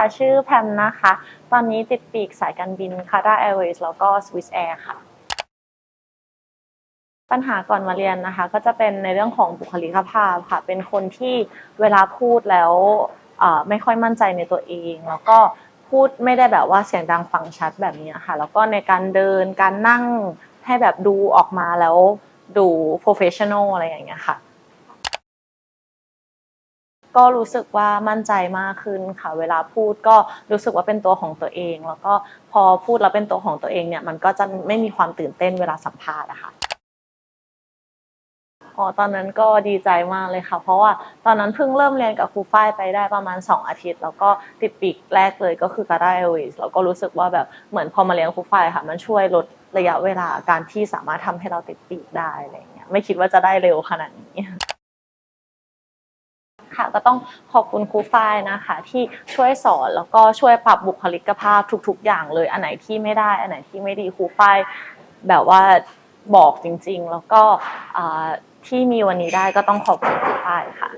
ค่ะชื่อแพมนะคะ ตอนนี้ติดปีกสายการบิน Qatar Airways แล้วก็ Swiss Air ค่ะ ปัญหาก่อนมาเรียนนะคะ ก็จะเป็นในเรื่องของบุคลิกภาพค่ะ เป็นคนที่เวลาพูดแล้วไม่ค่อยมั่นใจในตัวเอง แล้วก็พูดไม่ได้แบบว่าเสียงดังฟังชัดแบบนี้ค่ะ แล้วก็ในการเดินการนั่งให้แบบดูออกมาแล้วดู professional อะไรอย่างเงี้ยค่ะ ก็รู้สึกว่ามั่นใจมากขึ้นค่ะ เวลาพูดก็รู้สึกว่าเป็นตัวของตัวเอง แล้วก็พอพูดแล้วเป็นตัวของตัวเองเนี่ยมันก็จะไม่มีความตื่นเต้นเวลาสัมภาษณ์อะค่ะอ๋อตอนนั้นก็ดีใจมากเลยค่ะ เพราะว่าตอนนั้นเพิ่งเริ่มเรียนกับครูฝ้ายไปได้ประมาณ 2 อาทิตย์ แล้วก็ติดปีกแรกเลยก็คือ Qatar Airways แล้วก็รู้สึกว่าแบบเหมือนพอมาเรียนครูฝ้ายค่ะ มันช่วยลดระยะเวลาการที่สามารถทำให้เราติดปีกได้อะไรเงี้ยไม่คิดว่าจะได้เร็วขนาดนี้ ค่ะก็ต้องขอบคุณครูฝ้ายนะคะ ที่ช่วยสอนแล้วก็ช่วยปรับบุคลิกภาพทุก ๆ อย่างเลย อันไหนที่ไม่ได้ อันไหนที่ไม่ดีครูฝ้ายแบบว่าบอกจริง ๆ แล้วก็ที่มีวันนี้ได้ก็ต้องขอบคุณครูฝ้ายค่ะ